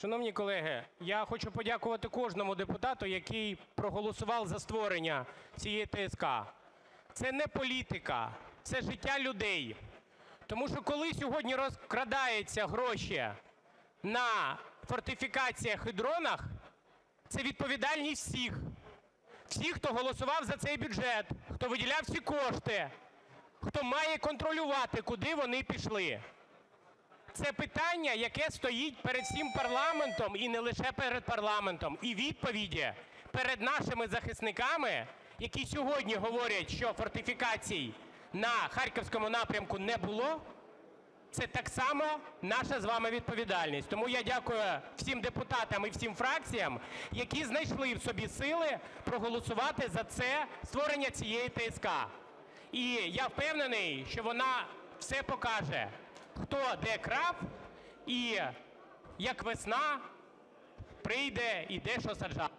Шановні колеги, я хочу подякувати кожному депутату, який проголосував за створення цієї ТСК. Це не політика, це життя людей. Тому що, коли сьогодні розкрадаються гроші на фортифікаціях і дронах, це відповідальність всіх, всіх, хто голосував за цей бюджет, хто виділяв ці кошти, хто має контролювати, куди вони пішли. Це питання, яке стоїть перед всім парламентом, і не лише перед парламентом. І відповіді перед нашими захисниками, які сьогодні говорять, що фортифікацій на харківському напрямку не було, це так само наша з вами відповідальність. Тому я дякую всім депутатам і всім фракціям, які знайшли в собі сили проголосувати за це створення цієї ТСК. І я впевнений, що вона все покаже, хто де крав, і як весна прийде і де що саджав.